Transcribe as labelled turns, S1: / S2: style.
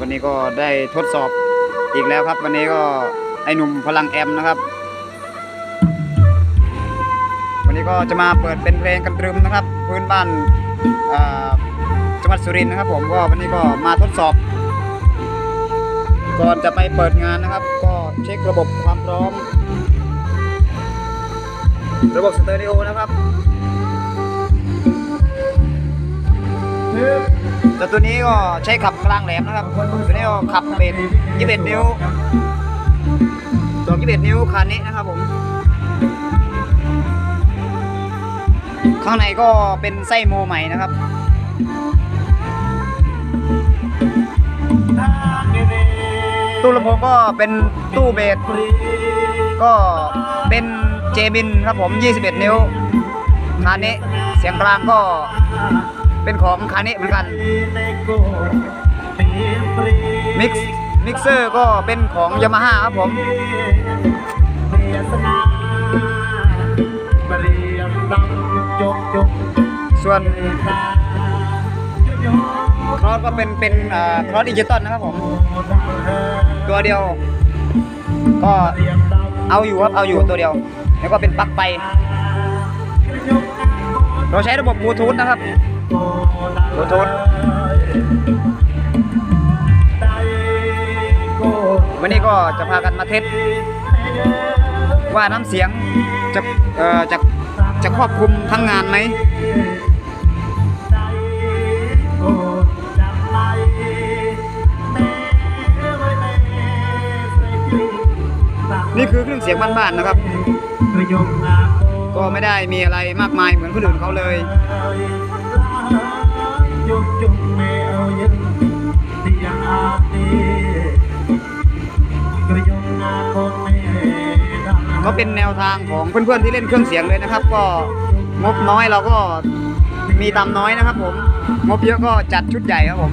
S1: วันนี้ก็ได้ทดสอบอีกแล้วครับ วันนี้ก็ไอหนุ่มพลังแอมนะครับ วันนี้ก็จะมาเปิดเป็นเพลงกันตรึมนะครับ พื้นบ้านจังหวัดสุรินทร์นะครับ ผมก็วันนี้ก็มาทดสอบ ก่อนจะไปเปิดงานนะครับ ก็เช็คระบบความพร้อม ระบบสเตอริโอนะครับ แต่ตัวนี้ก็ใช้ขับกลางแหลมนะครับ ตัวนี้ก็ขับเป็น21นิ้วตัว21นิ้วคันนี้นะครับผม ข้างในก็เป็นไส้โมใหม่นะครับตู้ลำโพงก็เป็นตู้เบสก็เป็นเจมินครับผม 21 นิ้วคานี้เสียงกลางก็ เป็นของคานี้เหมือนกัน มิกซ์มิกเซอร์ก็เป็นของยามาฮ่าครับผมส่วนครอสก็เป็นเป็นครอสดิจิตอลนะครับผม ตัวเดียว ก็เอาอยู่ครับ เอาอยู่ตัวเดียว แล้วก็เป็นปลั๊กไฟเราใช้ระบบบลูทูธนะครับ บลูทูธวันนี้ก็จะพากันมาเทสว่าน้ำเสียงจะเอ่อจะจะครอบคลุมทั้งงานไหมนี่คือเครื่องเสียงบ้านๆนะครับ ก็ไม่ได้มีอะไรมากมายเหมือนคนอื่นเขาเลยก็เป็นแนวทางของเพื่อนๆที่เล่นเครื่องเสียงเลยนะครับ ก็งบน้อยเราก็มีตามน้อยนะครับผม งบเยอะก็จัดชุดใหญ่ครับผม